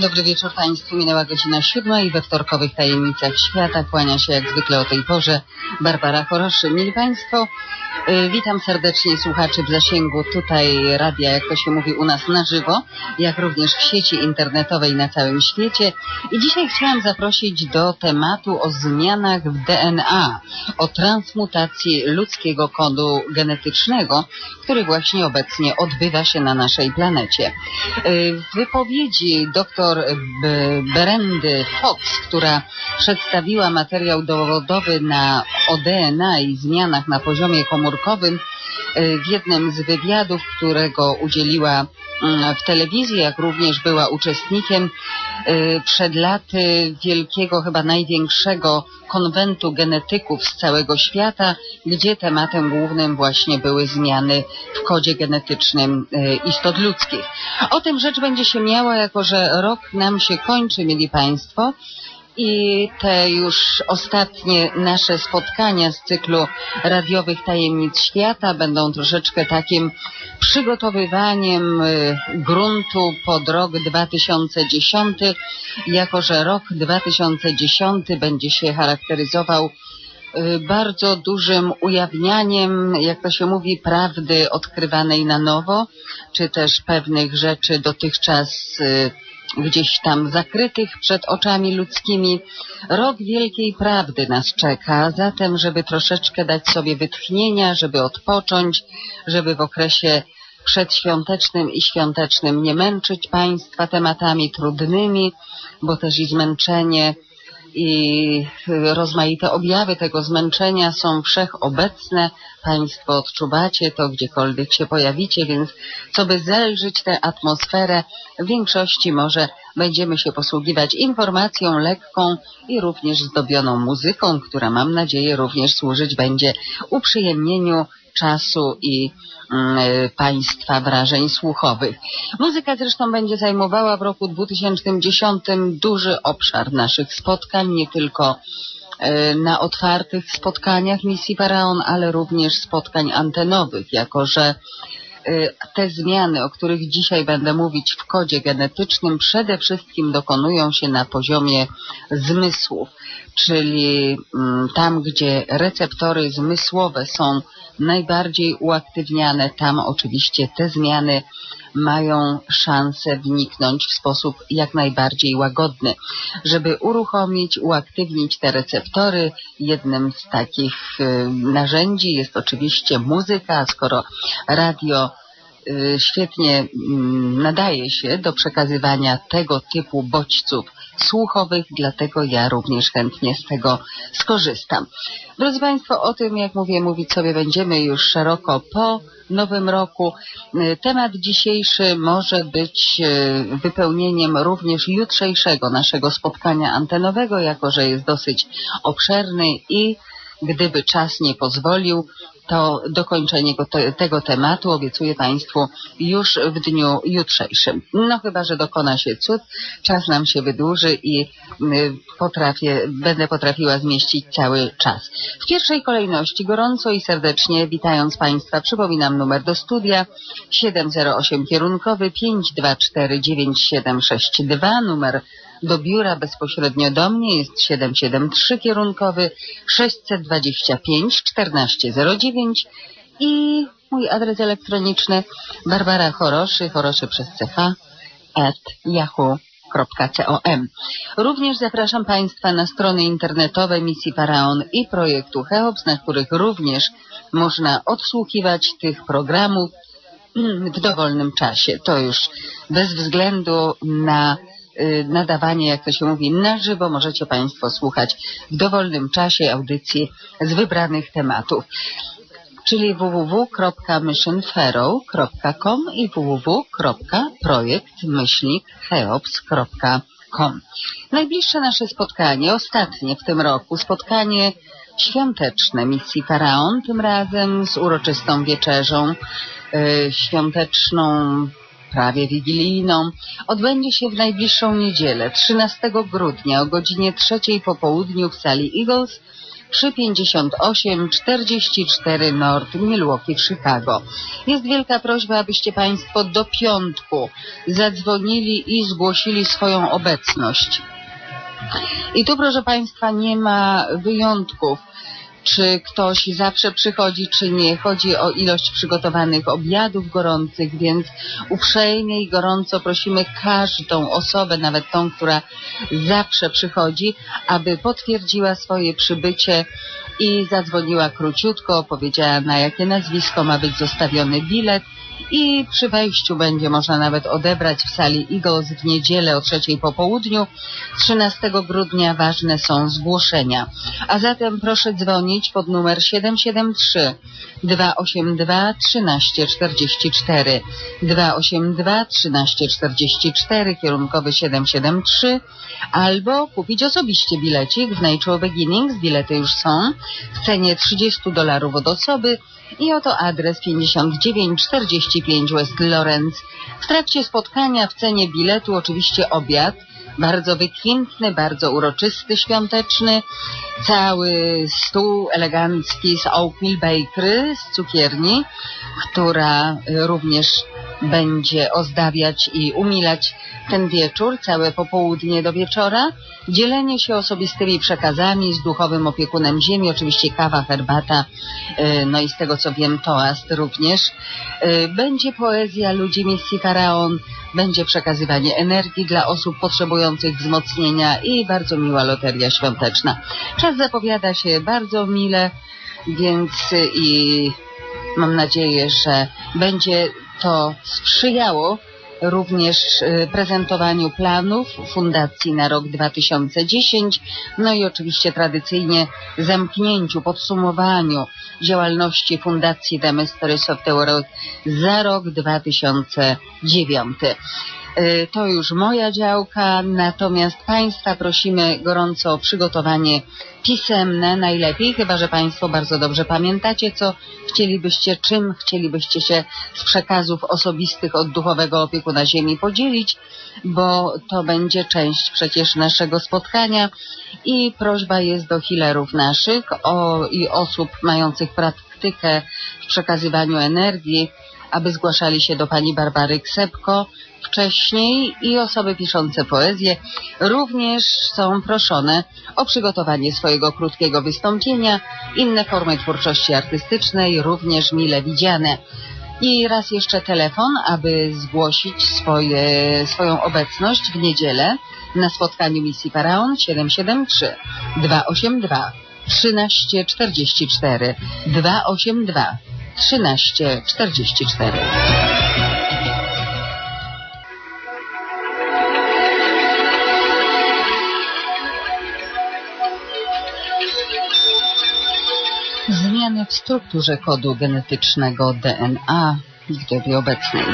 Dobry wieczór Państwu. Minęła godzina siódma i we wtorkowych tajemnicach świata kłania się jak zwykle o tej porze Barbara Choroszy. Mili Państwo, y, witam serdecznie słuchaczy w zasięgu tutaj radia, jak to się mówi u nas na żywo, jak również w sieci internetowej na całym świecie. I dzisiaj chciałam zaprosić do tematu o zmianach w DNA, o transmutacji ludzkiego kodu genetycznego, który właśnie obecnie odbywa się na naszej planecie. Y, w wypowiedzi dr Berendy Fox, która przedstawiła materiał dowodowy na o DNA i zmianach na poziomie komórkowym, y, w jednym z wywiadów, którego udzieliła mm, w telewizji, jak również była uczestnikiem y, przed laty wielkiego, chyba największego konwentu genetyków z całego świata, gdzie tematem głównym właśnie były zmiany w kodzie genetycznym y, istot ludzkich. O tym rzecz będzie się miała, jako że rok nam się kończy, mieli Państwo. I te już ostatnie nasze spotkania z cyklu radiowych tajemnic świata będą troszeczkę takim przygotowywaniem y, gruntu pod rok 2010, jako że rok 2010 będzie się charakteryzował y, bardzo dużym ujawnianiem, jak to się mówi, prawdy odkrywanej na nowo, czy też pewnych rzeczy dotychczas y, gdzieś tam zakrytych przed oczami ludzkimi. Rok wielkiej prawdy nas czeka, zatem, żeby troszeczkę dać sobie wytchnienia, żeby odpocząć, żeby w okresie przedświątecznym i świątecznym nie męczyć Państwa tematami trudnymi, bo też i zmęczenie i rozmaite objawy tego zmęczenia są wszechobecne. Państwo odczuwacie to, gdziekolwiek się pojawicie, więc co by zelżyć tę atmosferę, w większości może będziemy się posługiwać informacją lekką i również zdobioną muzyką, która mam nadzieję również służyć będzie uprzyjemnieniu czasu i mm, Państwa wrażeń słuchowych. Muzyka zresztą będzie zajmowała w roku 2010 duży obszar naszych spotkań, nie tylko e, na otwartych spotkaniach misji Faraon, ale również spotkań antenowych, jako że e, te zmiany, o których dzisiaj będę mówić w kodzie genetycznym, przede wszystkim dokonują się na poziomie zmysłów, czyli mm, tam, gdzie receptory zmysłowe są najbardziej uaktywniane. Tam oczywiście te zmiany mają szansę wniknąć w sposób jak najbardziej łagodny. Żeby uruchomić, uaktywnić te receptory, jednym z takich y, narzędzi jest oczywiście muzyka, skoro radio y, świetnie mm, nadaje się do przekazywania tego typu bodźców słuchowych, dlatego ja również chętnie z tego skorzystam. Drodzy Państwo, o tym, jak mówię, mówić sobie będziemy już szeroko po nowym roku. Temat dzisiejszy może być e, wypełnieniem również jutrzejszego naszego spotkania antenowego, jako że jest dosyć obszerny i gdyby czas nie pozwolił, to dokończenie tego tematu obiecuję Państwu już w dniu jutrzejszym. No chyba, że dokona się cud, czas nam się wydłuży i y, potrafię, będę potrafiła zmieścić cały czas. W pierwszej kolejności gorąco i serdecznie witając Państwa przypominam numer do studia 708 kierunkowy 524 9762 numer do biura bezpośrednio do mnie jest 773 kierunkowy 625 1409 i mój adres elektroniczny Barbara Choroszy, choroszy przez ch at yahoo.com. Również zapraszam Państwa na strony internetowe misji Faraon i projektu Cheops, na których również można odsłuchiwać tych programów w dowolnym czasie. To już bez względu na nadawanie, jak to się mówi, na żywo. Możecie Państwo słuchać w dowolnym czasie audycji z wybranych tematów czyli www.missionferrow.com i www.projekt-cheops.com. Najbliższe nasze spotkanie, ostatnie w tym roku, spotkanie świąteczne misji Faraon, tym razem z uroczystą wieczerzą y, świąteczną prawie wigilijną, odbędzie się w najbliższą niedzielę, 13 grudnia o godzinie trzeciej po południu w sali Eagles 358 44 North Milwaukee w Chicago. Jest wielka prośba, abyście Państwo do piątku zadzwonili i zgłosili swoją obecność. I tu, proszę Państwa, nie ma wyjątków czy ktoś zawsze przychodzi, czy nie. Chodzi o ilość przygotowanych obiadów gorących, więc uprzejmie i gorąco prosimy każdą osobę, nawet tą, która zawsze przychodzi, aby potwierdziła swoje przybycie i zadzwoniła króciutko, powiedziała na jakie nazwisko ma być zostawiony bilet i przy wejściu będzie można nawet odebrać w sali Eagles w niedzielę o trzeciej po południu. 13 grudnia ważne są zgłoszenia. A zatem proszę dzwonić pod numer 773 282 1344 282 1344 kierunkowy 773 albo kupić osobiście bilecik w Nature Beginnings. Bilety już są w cenie 30 dolarów od osoby i oto adres 5945 West Lawrence. W trakcie spotkania w cenie biletu oczywiście obiad, bardzo wykwintny, bardzo uroczysty, świąteczny, cały stół elegancki z Oatmeal Bakery, z cukierni, która również będzie ozdabiać i umilać ten wieczór, całe popołudnie do wieczora, dzielenie się osobistymi przekazami z duchowym opiekunem ziemi, oczywiście kawa, herbata, y, no i z tego co wiem toast również. Y, będzie poezja ludzi misji Faraon, będzie przekazywanie energii dla osób potrzebujących wzmocnienia i bardzo miła loteria świąteczna. Czas zapowiada się bardzo mile, więc i mam nadzieję, że będzie to sprzyjało również y, prezentowaniu planów Fundacji na rok 2010, no i oczywiście tradycyjnie zamknięciu, podsumowaniu działalności Fundacji The Mysteries of the World za rok 2009. Y, to już moja działka, natomiast Państwa prosimy gorąco o przygotowanie pisemne najlepiej, chyba że Państwo bardzo dobrze pamiętacie, co chcielibyście, czym chcielibyście się z przekazów osobistych od duchowego opiekuna ziemi podzielić, bo to będzie część przecież naszego spotkania i prośba jest do healerów naszych o, i osób mających praktykę w przekazywaniu energii, aby zgłaszali się do pani Barbary Ksepko wcześniej i osoby piszące poezję również są proszone o przygotowanie swojego krótkiego wystąpienia. Inne formy twórczości artystycznej również mile widziane. I raz jeszcze telefon, aby zgłosić swoje, swoją obecność w niedzielę na spotkaniu misji Faraon 773 282 1344 282 1344. Zmiany w strukturze kodu genetycznego DNA w dobie obecnej.